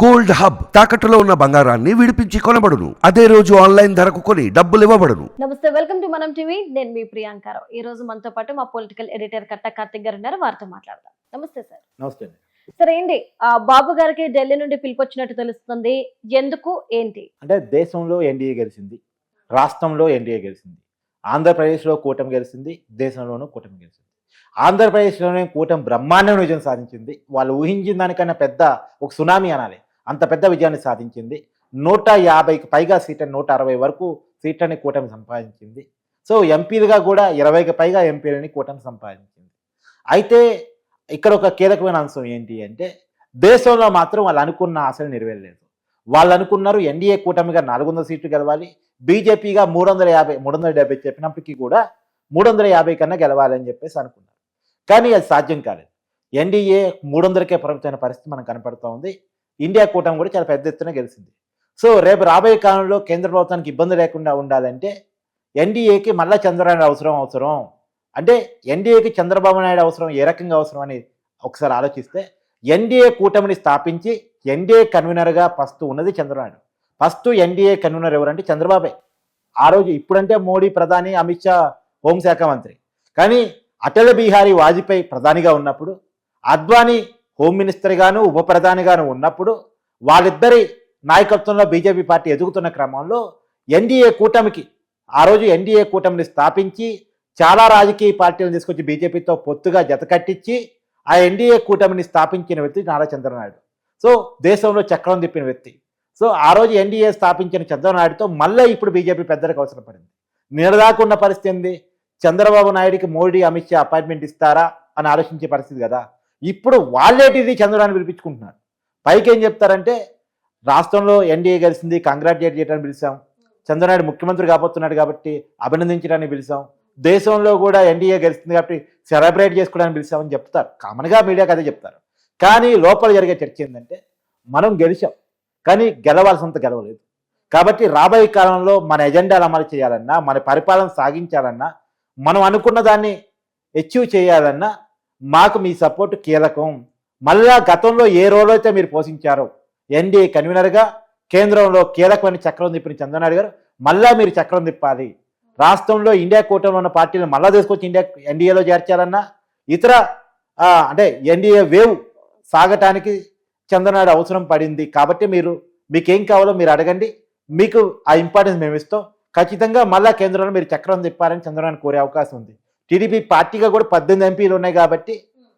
Gold hub తాకట్టులో ఉన్న బంగారాన్ని విడిపించి కొనబడును. అదే రోజు ఆన్లైన్ ధరకు కొని డబ్బులు ఇవ్వబడును. నమస్తే వెల్కమ్ టు మనం టీవీ. నేను మీ ప్రియాంకారావు ఈ రోజు మనతో పాటు మా పొలిటికల్ ఎడిటర్ కట్ట కార్తిక్ గారు ఉన్నారు. వారితో మాట్లాడదాం. నమస్తే సార్. నమస్తే సార్ ఏంటి? ఆ బాబు గారికి ఢిల్లీ నుండి పిలుపొచ్చినట్టు తెలుస్తుంది. ఎందుకు? ఏంటి? అంటే దేశంలో ఎన్డీఏ గెలిచింది రాష్ట్రంలో ఎన్డీఏ గెలిచింది ఆంధ్రప్రదేశ్లో కూటమి గెలిచింది దేశంలోనూ కూటమి గెలిచింది. ఆంధ్రప్రదేశ్లోనే కూటమి బ్రహ్మాండమైన విజయం సాధించింది. వాళ్ళు ఊహించిన దానికన్నా పెద్ద ఒక సునామీ అనాలి. అంత పెద్ద విజయాన్ని సాధించింది. నూట యాభైకి పైగా సీట్లను నూట అరవై వరకు సీట్లని కూటమి సంపాదించింది. సో ఎంపీలుగా కూడా ఇరవైకి పైగా ఎంపీలని కూటమి సంపాదించింది. అయితే ఇక్కడ ఒక కీలకమైన అంశం ఏంటి అంటే దేశంలో మాత్రం వాళ్ళు అనుకున్న ఆశలు నెరవేరలేదు. వాళ్ళు అనుకున్నారు ఎన్డీఏ కూటమిగా నాలుగు వందల సీట్లు గెలవాలి బీజేపీగా మూడు వందల యాభై మూడు వందల డెబ్బై చెప్పినప్పటికీ కూడా మూడు వందల యాభై కన్నా గెలవాలని చెప్పేసి అనుకున్నారు. కానీ అది సాధ్యం కాలేదు. ఎన్డీఏ మూడు వందలకే పరిమితమైన పరిస్థితి మనకు కనపడుతూ ఉంది. ఇండియా కూటమి కూడా చాలా పెద్ద ఎత్తున గెలిచింది. సో రేపు రాబోయే కాలంలో కేంద్ర ప్రభుత్వానికి ఇబ్బంది లేకుండా ఉండాలంటే ఎన్డీఏకి మళ్ళా చంద్రబాబు అవసరం అవసరం. అంటే ఎన్డీఏకి చంద్రబాబు నాయుడు అవసరం ఏ రకంగా అవసరం అని ఒకసారి ఆలోచిస్తే ఎన్డీఏ కూటమిని స్థాపించి ఎన్డీఏ కన్వీనర్గా ఫస్ట్ ఉన్నది చంద్రబాబు ఫస్ట్ ఎన్డీఏ కన్వీనర్ ఎవరంటే చంద్రబాబే. ఆ రోజు ఇప్పుడంటే మోడీ ప్రధాని అమిత్ షా హోంశాఖ మంత్రి. కానీ అటల్ బిహారీ వాజ్పేయి ప్రధానిగా ఉన్నప్పుడు అద్వానీ హోమ్ మినిస్టర్గాను ఉప ప్రధానిగాను ఉన్నప్పుడు వాళ్ళిద్దరి నాయకత్వంలో బీజేపీ పార్టీ ఎదుగుతున్న క్రమంలో ఎన్డీఏ కూటమికి ఆ రోజు ఎన్డీఏ కూటమిని స్థాపించి చాలా రాజకీయ పార్టీలను తీసుకొచ్చి బీజేపీతో పొత్తుగా జతకట్టించి ఆ ఎన్డీఏ కూటమిని స్థాపించిన వ్యక్తి నారా చంద్రనాయుడు. సో దేశంలో చక్రం తిప్పిన వ్యక్తి. సో ఆ రోజు ఎన్డీఏ స్థాపించిన చంద్రనాయుడుతో మళ్ళీ ఇప్పుడు బీజేపీ పెద్దలకు అవసరం పడింది. నిలదాకున్న పరిస్థితి ఏంది? చంద్రబాబు నాయుడికి మోడీ అమిత్ షా అపాయింట్మెంట్ ఇస్తారా అని ఆలోచించే పరిస్థితి కదా. ఇప్పుడు వాళ్ళేటిది చంద్రబాబు పిలిపించుకుంటున్నారు. పైకి ఏం చెప్తారంటే రాష్ట్రంలో ఎన్డీఏ గెలిచింది కంగ్రాచులేట్ చేయడానికి పిలిచాం చంద్రనాయుడు ముఖ్యమంత్రి కాబోతున్నాడు కాబట్టి అభినందించడానికి పిలిచాం దేశంలో కూడా ఎన్డీఏ గెలిచింది కాబట్టి సెలబ్రేట్ చేసుకోవడానికి పిలిచామని చెప్తారు. కామన్గా మీడియాకి అదే చెప్తారు. కానీ లోపల జరిగే చర్చ ఏంటంటే మనం గెలిచాం కానీ గెలవాల్సినంత గెలవలేదు. కాబట్టి రాబోయే కాలంలో మన ఎజెండాలు అమలు చేయాలన్నా మన పరిపాలన సాగించాలన్నా మనం అనుకున్న దాన్ని అచీవ్ చేయాలన్నా మాకు మీ సపోర్ట్ కీలకం. మళ్ళా గతంలో ఏ రోల్ అయితే మీరు పోషించారో ఎన్డీఏ కన్వీనర్గా కేంద్రంలో కీలకమైన చక్రం తిప్పిన చంద్రనాయుడు గారు మళ్ళా మీరు చక్రం తిప్పాలి. రాష్ట్రంలో ఇండియా కూటమిలో ఉన్న పార్టీలు మళ్ళా తీసుకొచ్చి ఇండియా ఎన్డీఏలో చేర్చాలన్నా ఇతర అంటే ఎన్డీఏ వేవ్ సాగటానికి చంద్రనాయుడు అవసరం పడింది. కాబట్టి మీరు మీకేం కావాలో మీరు అడగండి. మీకు ఆ ఇంపార్టెన్స్ మేము ఇస్తాం ఖచ్చితంగా మళ్ళా కేంద్రంలో మీరు చక్రం తిప్పారని చంద్రనాయుడు కోరే అవకాశం ఉంది. టీడీపీ పార్టీగా కూడా పద్దెనిమిది ఎంపీలు ఉన్నాయి కాబట్టి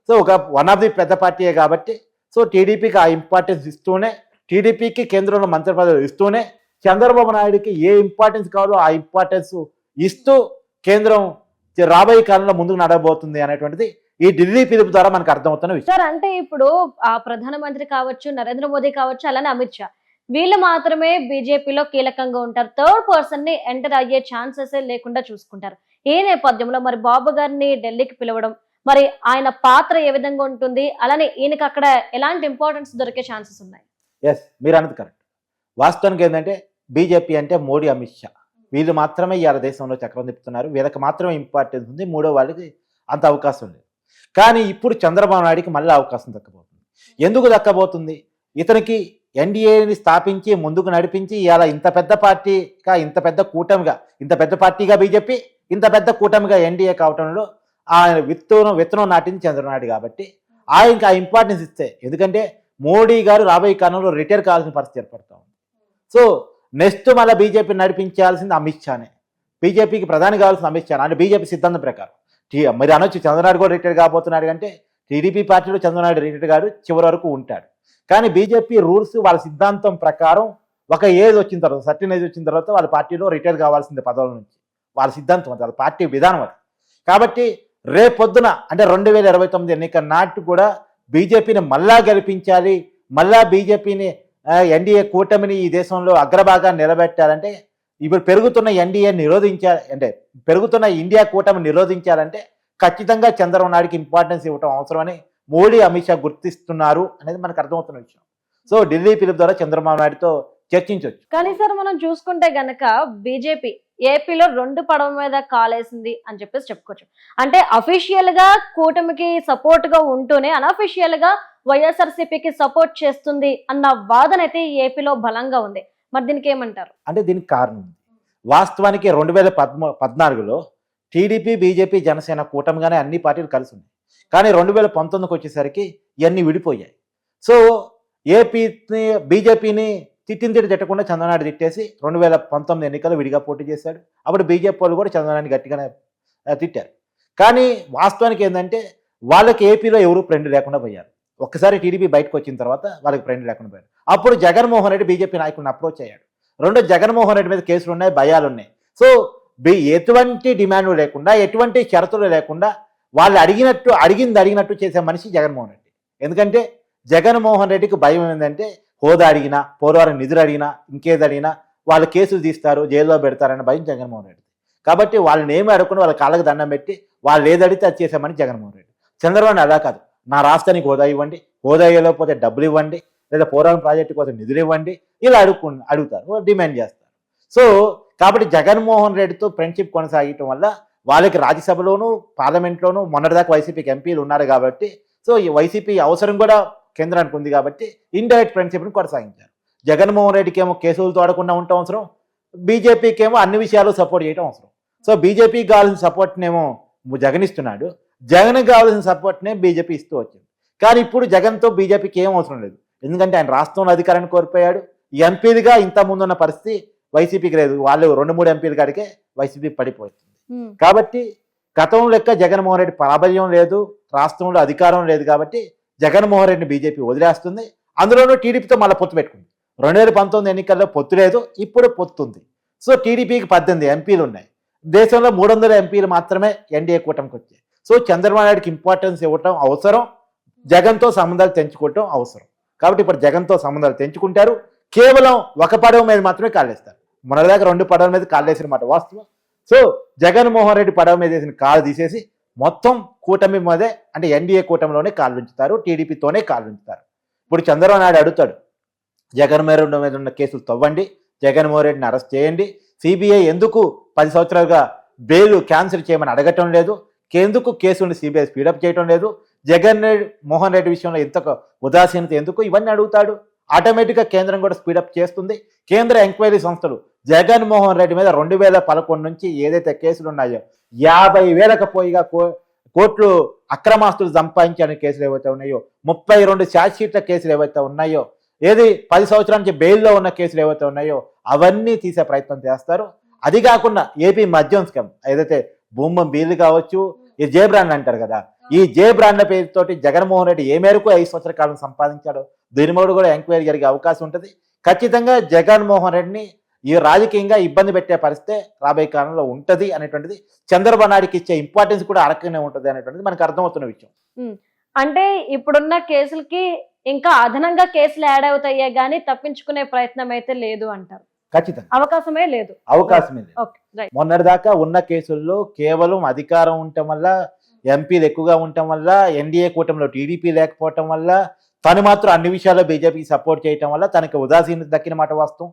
సో ఒక వన్ ఆఫ్ ది పెద్ద పార్టీయే కాబట్టి సో టీడీపీకి ఆ ఇంపార్టెన్స్ ఇస్తూనే టీడీపీకి కేంద్రంలో మంత్రి పదవి ఇస్తూనే చంద్రబాబు నాయుడుకి ఏ ఇంపార్టెన్స్ కావాలో ఆ ఇంపార్టెన్స్ ఇస్తూ కేంద్రం రాబోయే కాలంలో ముందుకు నడవబోతుంది అనేటువంటిది ఈ ఢిల్లీ పిలుపు ద్వారా మనకు అర్థమవుతున్న విషయం. సార్ అంటే ఇప్పుడు ఆ ప్రధానమంత్రి కావచ్చు నరేంద్ర మోదీ కావచ్చు అలానే అమిత్ షా వీళ్ళు మాత్రమే బీజేపీలో కీలకంగా ఉంటారు. థర్డ్ పర్సన్ని ఎంటర్ అయ్యే ఛాన్సెస్ లేకుండా చూసుకుంటారు. ఈ నేపథ్యంలో మరి బాబు గారిని ఢిల్లీకి పిలవడం మరి ఆయన పాత్ర ఏ విధంగా ఉంటుంది? అలానే ఈయనకి అక్కడ ఎలాంటి ఇంపార్టెన్స్ దొరికే ఛాన్సెస్ ఉన్నాయి? ఎస్ మీరు అన్నది కరెక్ట్ వాస్తవానికి ఏంటంటే బీజేపీ అంటే మోడీ అమిత్ షా. వీళ్ళు మాత్రమే ఇవాళ దేశంలో చక్రం తిప్పుతున్నారు. వీళ్ళకి మాత్రమే ఇంపార్టెన్స్ ఉంది. మూడో వాళ్ళకి అంత అవకాశం లేదు. కానీ ఇప్పుడు చంద్రబాబు నాయుడికి మళ్ళీ అవకాశం దక్కబోతుంది. ఎందుకు దక్కబోతుంది? ఇతనికి ఎన్డీఏని స్థాపించి ముందుకు నడిపించి ఇలా ఇంత పెద్ద పార్టీగా ఇంత పెద్ద కూటమిగా ఇంత పెద్ద పార్టీగా బీజేపీ ఇంత పెద్ద కూటమిగా ఎన్డీఏ కావటంలో ఆయన విత్తనం విత్తనం నాటింది చంద్రనాయుడు కాబట్టి ఆయనకి ఆ ఇంపార్టెన్స్ ఇస్తే. ఎందుకంటే మోడీ గారు రాబోయే కాలంలో రిటైర్ కావాల్సిన పరిస్థితి ఏర్పడతా ఉంది. సో నెక్స్ట్ మళ్ళీ బీజేపీ నడిపించాల్సింది అమిత్ షానే. బీజేపీకి ప్రధాని కావాల్సిన అమిత్ షా అంటే బీజేపీ సిద్ధాంతం ప్రకారం. మరి అనొచ్చు చంద్రనాయుడు కూడా రిటైర్ కాబోతున్నాడు అంటే టీడీపీ పార్టీలో చంద్రనాయుడు రిటైర్ గారు చివరి వరకు ఉంటాడు. కానీ బీజేపీ రూల్స్ వాళ్ళ సిద్ధాంతం ప్రకారం ఒక ఏజ్ వచ్చిన తర్వాత సర్టిన్ ఏజ్ వచ్చిన తర్వాత వాళ్ళ పార్టీలో రిటైర్ కావాల్సిందే పదవుల నుంచి. వాళ్ళ సిద్ధాంతం అది వాళ్ళ పార్టీ విధానం అది. కాబట్టి రేపొద్దున అంటే రెండు వేల ఇరవై తొమ్మిది ఎన్నిక నాటి కూడా బీజేపీని మళ్ళా గెలిపించాలి మళ్ళా బీజేపీని ఎన్డీఏ కూటమిని ఈ దేశంలో అగ్రభాగాన్ని నిలబెట్టాలంటే ఇప్పుడు పెరుగుతున్న ఎన్డీఏ నిరోధించాలి అంటే పెరుగుతున్న ఇండియా కూటమి నిరోధించాలంటే ఖచ్చితంగా చంద్రబాబు నాయుడికి ఇంపార్టెన్స్ ఇవ్వటం అవసరమని మోడీ అమిత్ షా గుర్తిస్తున్నారు అనేది మనకు అర్థమవుతున్న విషయం. సో ఢిల్లీ పిలుపు ద్వారా చంద్రబాబు నాయుడుతో చర్చించవచ్చు కానీ సార్ మనం చూసుకుంటే గనక బీజేపీ ఏపీలో రెండు పడవ మీద కాలేసింది అని చెప్పేసి చెప్పుకోవచ్చు. అంటే అఫీషియల్గా కూటమికి సపోర్ట్గా ఉంటూనే అనఫీషియల్గా వైఎస్ఆర్సీపీకి సపోర్ట్ చేస్తుంది అన్న వాదన అయితే ఏపీలో బలంగా ఉంది. మరి దీనికి ఏమంటారు? అంటే దీనికి కారణం వాస్తవానికి రెండు వేల పద్మ పద్నాలుగులో టీడీపీ బీజేపీ జనసేన కూటమిగానే అన్ని పార్టీలు కలిసి ఉన్నాయి కానీ రెండు వేల పంతొమ్మిదికి వచ్చేసరికి ఇవన్నీ విడిపోయాయి. సో ఏపీని బీజేపీని తిట్టిన తిట్టి తిట్టకుండా చంద్రనాయుడు తిట్టేసి రెండు వేల పంతొమ్మిది ఎన్నికల్లో విడిగా పోటీ చేశాడు. అప్పుడు బీజేపీ వాళ్ళు కూడా చంద్రనాయుడు గట్టిగానే తిట్టారు. కానీ వాస్తవానికి ఏంటంటే వాళ్ళకి ఏపీలో ఎవరు ఫ్రెండ్ లేకుండా పోయారు. ఒక్కసారి టీడీపీ బయటకు వచ్చిన తర్వాత వాళ్ళకి ఫ్రెండ్ లేకుండా పోయారు. అప్పుడు జగన్మోహన్ రెడ్డి బీజేపీ నాయకుడిని అప్రోచ్ అయ్యాడు. రెండు జగన్మోహన్ రెడ్డి మీద కేసులు ఉన్నాయి భయాలు ఉన్నాయి సో ఎటువంటి డిమాండ్ లేకుండా ఎటువంటి షరతులు లేకుండా వాళ్ళు అడిగినట్టు అడిగింది అడిగినట్టు చేసే మనిషి జగన్మోహన్ రెడ్డి. ఎందుకంటే జగన్మోహన్ రెడ్డికి భయం ఏంటంటే హోదా అడిగినా పోలవరం నిధులు అడిగినా ఇంకేది అడిగినా వాళ్ళు కేసులు తీస్తారు జైల్లో పెడతారన్న భయం జగన్మోహన్ రెడ్డి కాబట్టి వాళ్ళని ఏమి అడగకుండా వాళ్ళ కాళ్ళకు దండం పెట్టి వాళ్ళు ఏది అడిగితే అది చేసామని జగన్మోహన్ రెడ్డి. చంద్రబాబు అలా కాదు. నా రాష్ట్రానికి హోదా ఇవ్వండి హోదా ఇవ్వలేకపోతే డబ్బులు ఇవ్వండి లేదా పోలవరం ప్రాజెక్టు కోసం నిధులు ఇవ్వండి ఇలా అడుగు అడుగుతారు డిమాండ్ చేస్తారు. సో కాబట్టి జగన్మోహన్ రెడ్డితో ఫ్రెండ్షిప్ కొనసాగటం వల్ల వాళ్ళకి రాజ్యసభలోను పార్లమెంట్లోను మొన్నటిదాకా వైసీపీకి ఎంపీలు ఉన్నారు కాబట్టి సో ఈ వైసీపీ అవసరం కూడా కేంద్రానికి ఉంది కాబట్టి ఇండైరెక్ట్ ఫ్రెండ్షిప్ని కొనసాగించారు. జగన్మోహన్ రెడ్డికి ఏమో కేసులు తోడకుండా ఉండటం అవసరం బీజేపీకి ఏమో అన్ని విషయాలు సపోర్ట్ చేయడం అవసరం. సో బీజేపీకి కావాల్సిన సపోర్ట్నేమో జగన్ ఇస్తున్నాడు జగన్ కావాల్సిన సపోర్ట్నే బీజేపీ ఇస్తూ వచ్చింది. కానీ ఇప్పుడు జగన్తో బీజేపీకి ఏం అవసరం లేదు. ఎందుకంటే ఆయన రాష్ట్రంలో అధికారాన్ని కోల్పోయాడు. ఎంపీలుగా ఇంత ముందున్న పరిస్థితి వైసీపీకి లేదు. వాళ్ళు రెండు మూడు ఎంపీలు కాడికే వైసీపీ పడిపోతుంది. కాబట్టి గతం లెక్క జగన్మోహన్ రెడ్డి ప్రాబల్యం లేదు రాష్ట్రంలో అధికారం లేదు కాబట్టి జగన్మోహన్ రెడ్డిని బీజేపీ వదిలేస్తుంది. అందులోనూ టీడీపీతో మళ్ళీ పొత్తు పెట్టుకుంది. రెండు వేల పంతొమ్మిది ఎన్నికల్లో పొత్తు లేదు ఇప్పుడు పొత్తుంది. సో టీడీపీకి పద్దెనిమిది ఎంపీలు ఉన్నాయి. దేశంలో మూడు వందల ఎంపీలు మాత్రమే ఎన్డీఏ కూటమికి వచ్చాయి. సో చంద్రబాబు నాయుడుకి ఇంపార్టెన్స్ ఇవ్వటం అవసరం జగన్తో సంబంధాలు తెంచుకోవటం అవసరం. కాబట్టి ఇప్పుడు జగన్తో సంబంధాలు తెంచుకుంటారు. కేవలం ఒక పడవ మీద మాత్రమే కాళ్ళేస్తారు మొన్నటిదాకా రెండు పడవల మీద కాలు మాట వాస్తవం. సో జగన్మోహన్ రెడ్డి పడవ మీద వేసిన కాలు తీసేసి మొత్తం కూటమి మీదే అంటే ఎన్డీఏ కూటమిలోనే కాళ్ళు ఉంచుతారు టీడీపీతోనే కాళ్ళు ఉంచుతారు ఇప్పుడు చంద్రబాబు నాయుడు అడుగుతాడు జగన్మోహన్ మీద ఉన్న కేసులు తవ్వండి జగన్మోహన్ రెడ్డిని అరెస్ట్ చేయండి సిబిఐ ఎందుకు పది సంవత్సరాలుగా బెయిల్ క్యాన్సిల్ చేయమని అడగటం లేదు ఎందుకు కేసుని సిబిఐ స్పీడప్ చేయటం లేదు జగన్ రెడ్డి మోహన్ రెడ్డి విషయంలో ఎంత ఉదాసీనత ఎందుకు ఇవన్నీ అడుగుతాడు. ఆటోమేటిక్గా కేంద్రం కూడా స్పీడప్ చేస్తుంది. కేంద్ర ఎంక్వైరీ సంస్థలు జగన్మోహన్ రెడ్డి మీద రెండు వేల పదకొండు నుంచి ఏదైతే కేసులు ఉన్నాయో యాభై వేలకు పోయిగా కో- కోట్లు అక్రమాస్తులు సంపాదించడానికి కేసులు ఏవైతే ఉన్నాయో ముప్పై రెండు ఛార్జ్షీట్ల కేసులు ఏవైతే ఉన్నాయో ఏది పది సంవత్సరాల నుంచి బెయిల్లో ఉన్న కేసులు ఏవైతే ఉన్నాయో అవన్నీ తీసే ప్రయత్నం చేస్తారు. అది కాకుండా ఏపీ మద్యం స్కామ్ ఏదైతే భూమం బీలు కావచ్చు ఈ జే బ్రాండ్ అంటారు కదా ఈ జే బ్రాండ్ల పేరుతోటి జగన్మోహన్ రెడ్డి ఏ మేరకు ఐదు సంవత్సరాల కాలం సంపాదించాడో దీని మీద కూడా ఎంక్వైరీ జరిగే అవకాశం ఉంటుంది. ఖచ్చితంగా జగన్మోహన్ రెడ్డిని ఈ రాజకీయంగా ఇబ్బంది పెట్టే పరిస్థితే రాబోయే కాలంలో ఉంటది అనేటువంటిది చంద్రబాబు నాయుడికి ఇచ్చే ఇంపార్టెన్స్ కూడా అరకనే ఉంటుంది అనేటువంటిది మనకు అర్థమవుతున్న విషయం. అంటే ఇప్పుడున్న కేసులకి ఇంకా అదనంగా కేసులు యాడ్ అవుతాయే గానీ తప్పించుకునే ప్రయత్నం అయితే లేదు అంటారు. ఖచ్చితంగా. అవకాశమే లేదు. అవకాశం ఇది ఓకే రైట్. మొన్నటిదాకా ఉన్న కేసుల్లో కేవలం అధికారం ఉండటం వల్ల ఎంపీలు ఎక్కువగా ఉండటం వల్ల ఎన్డీఏ కూటమిలో టీడీపీ లేకపోవటం వల్ల తను మాత్రం అన్ని విషయాల్లో బీజేపీకి సపోర్ట్ చేయటం వల్ల తనకి ఉదాసీనత దక్కిన మాట వాస్తవం.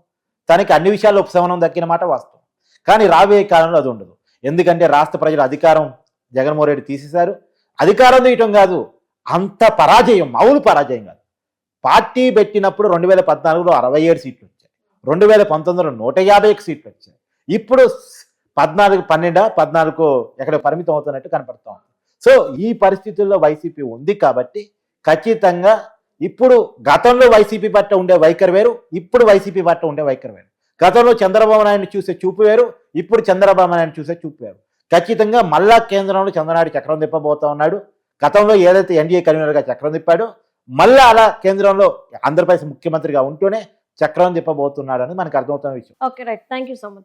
తనకి అన్ని విషయాల్లో ఉపశమనం దక్కిన మాట వాస్తవం. కానీ రాబోయే కాలంలో అది ఉండదు. ఎందుకంటే రాష్ట్ర ప్రజలు అధికారం జగన్మోహన్ రెడ్డి తీసేశారు. అధికారం తీయటం కాదు అంత పరాజయం మామూలు పరాజయం కాదు. పార్టీ పెట్టినప్పుడు రెండు వేల పద్నాలుగులో అరవై ఏడు సీట్లు వచ్చాయి. రెండు వేల పంతొమ్మిదిలో నూట యాభై ఒక సీట్లు వచ్చాయి. ఇప్పుడు పద్నాలుగు పన్నెండు పద్నాలుగు ఎక్కడ పరిమితం అవుతున్నట్టు కనపడతాం సో ఈ పరిస్థితుల్లో వైసీపీ ఉంది కాబట్టి ఖచ్చితంగా ఇప్పుడు గతంలో వైసీపీ పట్ల ఉండే వైఖరి వేరు ఇప్పుడు వైసీపీ పట్ల ఉండే వైఖరి వేరు. గతంలో చంద్రబాబు నాయుడు చూసే చూపు వేరు ఇప్పుడు చంద్రబాబు నాయుడు చూసే చూపు వేరు. ఖచ్చితంగా మళ్ళా కేంద్రంలో చంద్రనాయుడు చక్రం తిప్పబోతా ఉన్నాడు. గతంలో ఏదైతే ఎన్డీఏ కన్వీనర్గా చక్రం తిప్పాడో మళ్ళా అలా కేంద్రంలో ఆంధ్రప్రదేశ్ ముఖ్యమంత్రిగా ఉంటూనే చక్రం తిప్పబోతున్నాడని మనకు అర్థమవుతున్న విషయం. Okay right thank you so much